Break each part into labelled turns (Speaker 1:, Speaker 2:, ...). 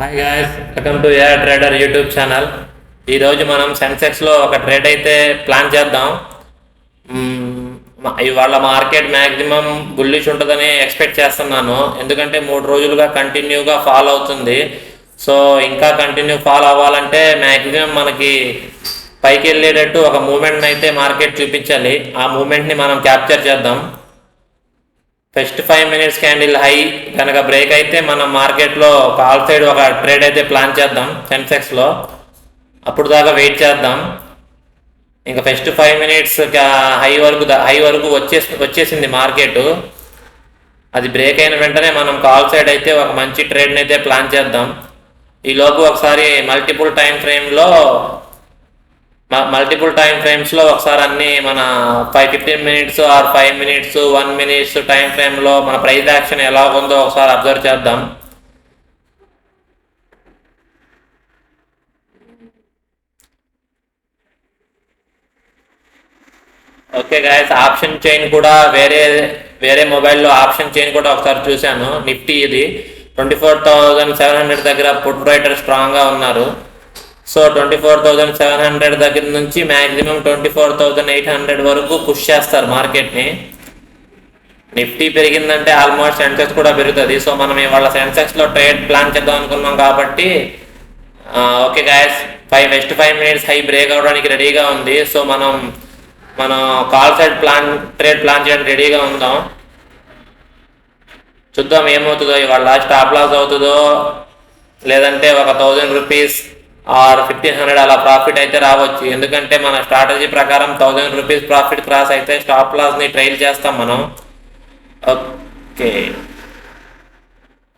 Speaker 1: Hi guys welcome to AR trader YouTube channel ఈరోజు మనం సెన్సెక్స్లో ఒక ట్రేడ్ అయితే ప్లాన్ చేద్దాం. ఇవాళ మార్కెట్ మ్యాక్సిమం బుల్లిష్ ఉంటుందని ఎక్స్పెక్ట్ చేస్తున్నాను. ఎందుకంటే మూడు రోజులుగా కంటిన్యూగా ఫాల్ అవుతుంది. సో ఇంకా కంటిన్యూ ఫాల్ అవ్వాలంటే మ్యాక్సిమం మనకి పైకి వెళ్ళేటట్టు ఒక మూమెంట్ని అయితే మార్కెట్ చూపించాలి. ఆ మూమెంట్ని మనం క్యాప్చర్ చేద్దాం. First five minutes candle high కనుక బ్రేక్ అయితే మనం మార్కెట్లో ఒక ఆల్ సైడ్ ఒక ట్రేడ్ అయితే ప్లాన్ చేద్దాం సెన్సెక్స్లో అప్పుడు దాకా వెయిట్ చేద్దాం. ఇంకా ఫస్ట్ ఫైవ్ మినిట్స్ హై వరకు హై వరకు వచ్చే వచ్చేసింది మార్కెట్ అది బ్రేక్ అయిన వెంటనే మనం కాల్ సైడ్ అయితే ఒక మంచి ట్రేడ్ని అయితే ప్లాన్ చేద్దాం. ఈలోపు ఒకసారి మల్టిపుల్ టైం ఫ్రేమ్లో మల్టిపుల్ టైం ఫ్రేమ్స్లో ఒకసారి అన్ని మన five fifteen minutes or five minutes one minutes time ఫ్రేమ్లో మన ప్రైజ్ యాక్షన్ ఎలా ఉందో ఒకసారి అబ్జర్వ్ చేద్దాం. ఓకే గాయస్ ఆప్షన్ చైన్ కూడా వేరే వేరే మొబైల్లో ఆప్షన్ చైన్ కూడా ఒకసారి చూశాను. నిఫ్టీ ఇది. Twenty four thousand seven hundred దగ్గర పుట్ రైటర్ స్ట్రాంగ్గా ఉన్నారు. So twenty four thousand seven hundred దగ్గర నుంచి maximum twenty four thousand eight hundred వరకు పుష్ చేస్తారు మార్కెట్ని నిఫ్టీ పెరిగిందంటే ఆల్మోస్ట్ సెన్సెక్స్ కూడా పెరుగుతుంది. సో మనం ఇవాళ సెన్సెక్స్లో ట్రేడ్ ప్లాన్ చేద్దాం అనుకున్నాం కాబట్టి okay guys five next five minutes high break అవడానికి రెడీగా ఉంది. సో మనం మనం call side plan trade plan చేయడానికి రెడీగా ఉందాం. చూద్దాం ఏమవుతుందో ఇవాళ. స్టాప్ లాస్ అవుతుందో లేదంటే ఒక thousand rupees or fifteen hundred అలా ప్రాఫిట్ అయితే రావచ్చు. ఎందుకంటే మన స్ట్రాటజీ ప్రకారం థౌజండ్ రూపీస్ ప్రాఫిట్ క్రాస్ అయితే స్టాప్ లాస్ని ట్రైల్ చేస్తాం మనం. ఓకే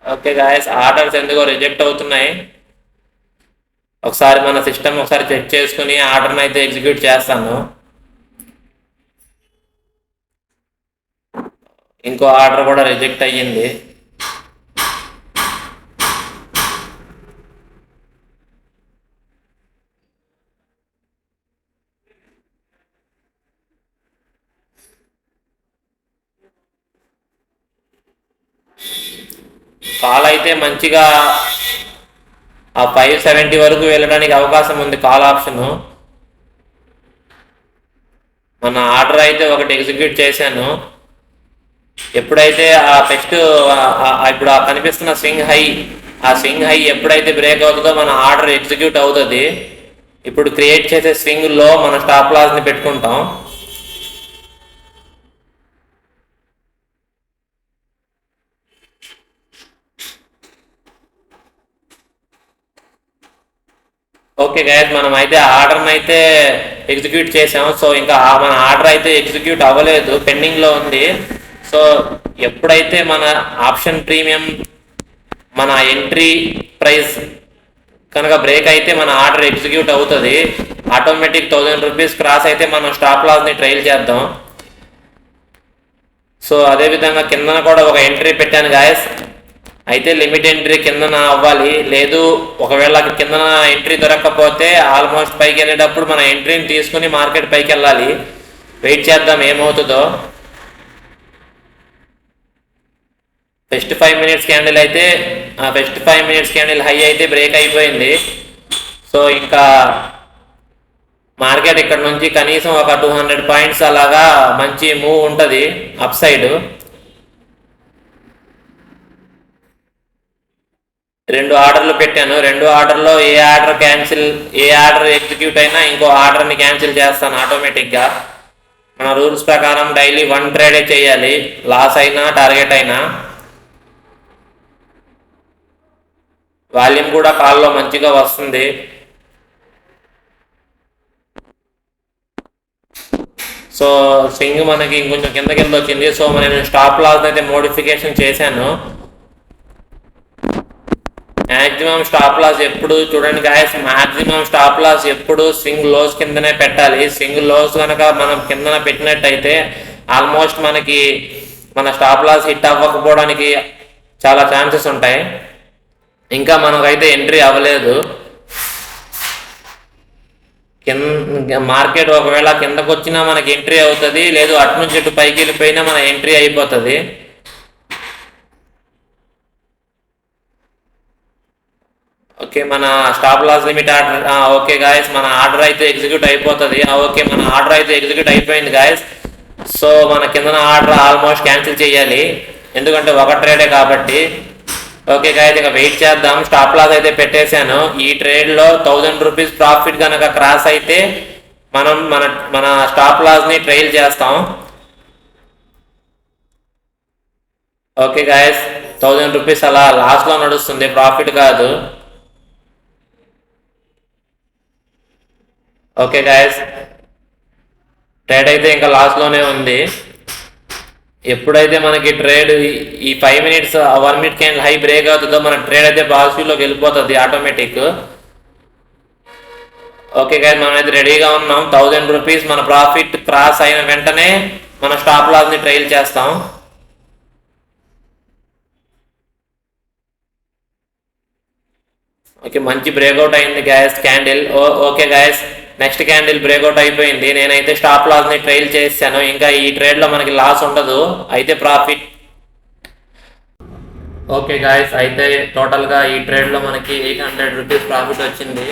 Speaker 1: ఓకే గాయస్ ఆర్డర్స్ ఎందుకో రిజెక్ట్ అవుతున్నాయి. ఒకసారి మన సిస్టమ్ ఒకసారి చెక్ చేసుకుని ఆర్డర్ని అయితే ఎగ్జిక్యూట్ చేస్తాను. ఇంకో ఆర్డర్ కూడా రిజెక్ట్ అయ్యింది. కాల్ అయితే మంచిగా ఆ ఫైవ్ సెవెంటీ వరకు వెళ్ళడానికి అవకాశం ఉంది కాల్ ఆప్షను. మన ఆర్డర్ అయితే ఒకటి ఎగ్జిక్యూట్ చేశాను. ఎప్పుడైతే ఆ ఫస్ట్ ఇప్పుడు ఆ కనిపిస్తున్న స్వింగ్ హై ఆ స్వింగ్ హై ఎప్పుడైతే బ్రేక్ అవుతుందో మన ఆర్డర్ ఎగ్జిక్యూట్ అవుతుంది. ఇప్పుడు క్రియేట్ చేసే స్వింగ్లో మన స్టాప్ లాస్ని పెట్టుకుంటాం. ఓకే గాయస్ మనం అయితే ఆర్డర్ని అయితే ఎగ్జిక్యూట్ చేసాము సో ఇంకా మన ఆర్డర్ అయితే ఎగ్జిక్యూట్ అవ్వలేదు. పెండింగ్లో ఉంది. సో ఎప్పుడైతే మన ఆప్షన్ ప్రీమియం మన ఎంట్రీ ప్రైస్ కనుక బ్రేక్ అయితే మన ఆర్డర్ ఎగ్జిక్యూట్ అవుతుంది. ఆటోమేటిక్ థౌజండ్ రూపీస్ క్రాస్ అయితే మనం స్టాప్ లాస్ని ట్రైల్ చేద్దాం. సో అదేవిధంగా కిందన కూడా ఒక ఎంట్రీ పెట్టాను గాయస్ అయితే లిమిట్ ఎంట్రీ కిందన అవ్వాలి. లేదు ఒకవేళ కిందన ఎంట్రీ దొరకకపోతే ఆల్మోస్ట్ పైకి వెళ్ళేటప్పుడు మన ఎంట్రీని తీసుకుని మార్కెట్ పైకి వెళ్ళాలి. వెయిట్ చేద్దాం ఏమవుతుందో. ఫస్ట్ ఫైవ్ మినిట్స్ క్యాండిల్ అయితే first five minutes candle high అయితే బ్రేక్ అయిపోయింది. సో ఇంకా మార్కెట్ ఇక్కడ నుంచి కనీసం ఒక టూ హండ్రెడ్ పాయింట్స్ అలాగా మంచి మూవ్ ఉంటుంది అప్ సైడ్. రెండు ఆర్డర్లు పెట్టాను. రెండు ఆర్డర్లో ఏ ఆర్డర్ క్యాన్సిల్ ఏ ఆర్డర్ ఎగ్జిక్యూట్ అయినా ఇంకో ఆర్డర్ని క్యాన్సిల్ చేస్తాను ఆటోమేటిక్గా. మన రూల్స్ ప్రకారం డైలీ వన్ ట్రేడే చేయాలి. లాస్ అయినా టార్గెట్ అయినా. వాల్యూమ్ కూడా కాల్లో మంచిగా వస్తుంది. సో స్వింగ్ మనకి ఇంకొంచెం కింద కింద వచ్చింది. సో నేను స్టాప్ లాస్ అయితే మోడిఫికేషన్ చేశాను. మాక్సిమం స్టాప్ లాస్ ఎప్పుడు చూడండి గాయస్ మాక్సిమం స్టాప్ లాస్ ఎప్పుడు స్వింగ్ లోస్ కిందనే పెట్టాలి. స్వింగ్ లోస్ కనుక మనం కిందన పెట్టినట్టయితే ఆల్మోస్ట్ మనకి మన స్టాప్ లాస్ హిట్ అవ్వకపోవడానికి చాలా ఛాన్సెస్ ఉంటాయి. ఇంకా మనకైతే ఎంట్రీ అవ్వలేదు. కింద మార్కెట్ ఒకవేళ కిందకు వచ్చినా మనకి ఎంట్రీ అవుతుంది లేదు అటు నుంచి ఇటు పైకి వెళ్ళిపోయినా మన ఎంట్రీ అయిపోతుంది. ఓకే మన stop loss limit order okay guys మన ఆర్డర్ అయితే ఎగ్జిక్యూట్ అయిపోతుంది. ఆ, ఓకే మన ఆర్డర్ అయితే ఎగ్జిక్యూట్ అయిపోయింది గాయస్ సో మన కిందన ఆర్డర్ ఆల్మోస్ట్ క్యాన్సిల్ చేయాలి. ఎందుకంటే ఒక ట్రేడే కాబట్టి. ఓకే గాయస్ ఇక వెయిట్ చేద్దాం. స్టాప్ లాస్ అయితే పెట్టేశాను. ఈ ట్రేడ్లో థౌజండ్ రూపీస్ ప్రాఫిట్ కనుక క్రాస్ అయితే మనం మన మన స్టాప్ లాస్ని ట్రైల్ చేస్తాం. ఓకే గాయస్ థౌజండ్ రూపీస్ అలా లాస్లో నడుస్తుంది. ప్రాఫిట్ కాదు. ఓకే గాయస్ ట్రేడ్ అయితే ఇంకా లాస్ట్లోనే ఉంది. ఎప్పుడైతే మనకి ట్రేడ్ ఈ five minutes one minute candle high break అవుతుందో మన ట్రేడ్ అయితే పాజిటివ్లోకి వెళ్ళిపోతుంది ఆటోమేటిక్ ఓకే గాయస్ మనం అయితే రెడీగా ఉన్నాం. థౌజండ్ రూపీస్ మన ప్రాఫిట్ క్రాస్ అయిన వెంటనే మన స్టాప్ లాస్ని ట్రైల్ చేస్తాం. ఓకే మంచి బ్రేక్అవుట్ అయింది guys candle okay guys next candle breakout అయిపోయింది. నేనైతే స్టాప్ లాస్ని ట్రైల్ చేశాను. ఇంకా ఈ ట్రేడ్లో మనకి లాస్ ఉండదు. అయితే ప్రాఫిట్. Okay guys. అయితే టోటల్గా ఈ ట్రేడ్లో మనకి ఎయిట్ హండ్రెడ్ రూపీస్ ప్రాఫిట్ వచ్చింది.